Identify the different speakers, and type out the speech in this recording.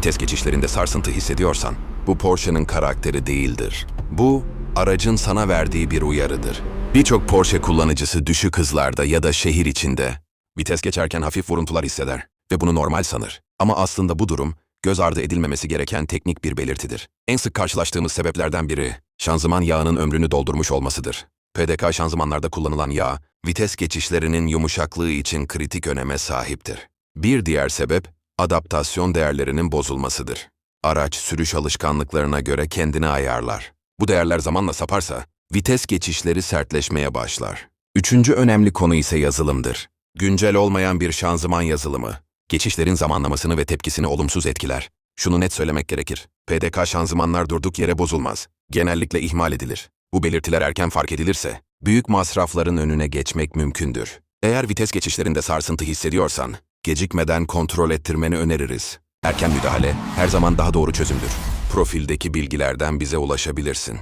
Speaker 1: vites geçişlerinde sarsıntı hissediyorsan, bu Porsche'nin karakteri değildir. Bu, aracın sana verdiği bir uyarıdır. Birçok Porsche kullanıcısı düşük hızlarda ya da şehir içinde vites geçerken hafif vuruntular hisseder ve bunu normal sanır. Ama aslında bu durum, göz ardı edilmemesi gereken teknik bir belirtidir. En sık karşılaştığımız sebeplerden biri, şanzıman yağının ömrünü doldurmuş olmasıdır. PDK şanzımanlarda kullanılan yağ, vites geçişlerinin yumuşaklığı için kritik öneme sahiptir. Bir diğer sebep, adaptasyon değerlerinin bozulmasıdır. Araç sürüş alışkanlıklarına göre kendini ayarlar. Bu değerler zamanla saparsa, vites geçişleri sertleşmeye başlar. Üçüncü önemli konu ise yazılımdır. Güncel olmayan bir şanzıman yazılımı, geçişlerin zamanlamasını ve tepkisini olumsuz etkiler. Şunu net söylemek gerekir. PDK şanzımanlar durduk yere bozulmaz. Genellikle ihmal edilir. Bu belirtiler erken fark edilirse, büyük masrafların önüne geçmek mümkündür. Eğer vites geçişlerinde sarsıntı hissediyorsan, gecikmeden kontrol ettirmeni öneririz. Erken müdahale her zaman daha doğru çözümdür. Profildeki bilgilerden bize ulaşabilirsin.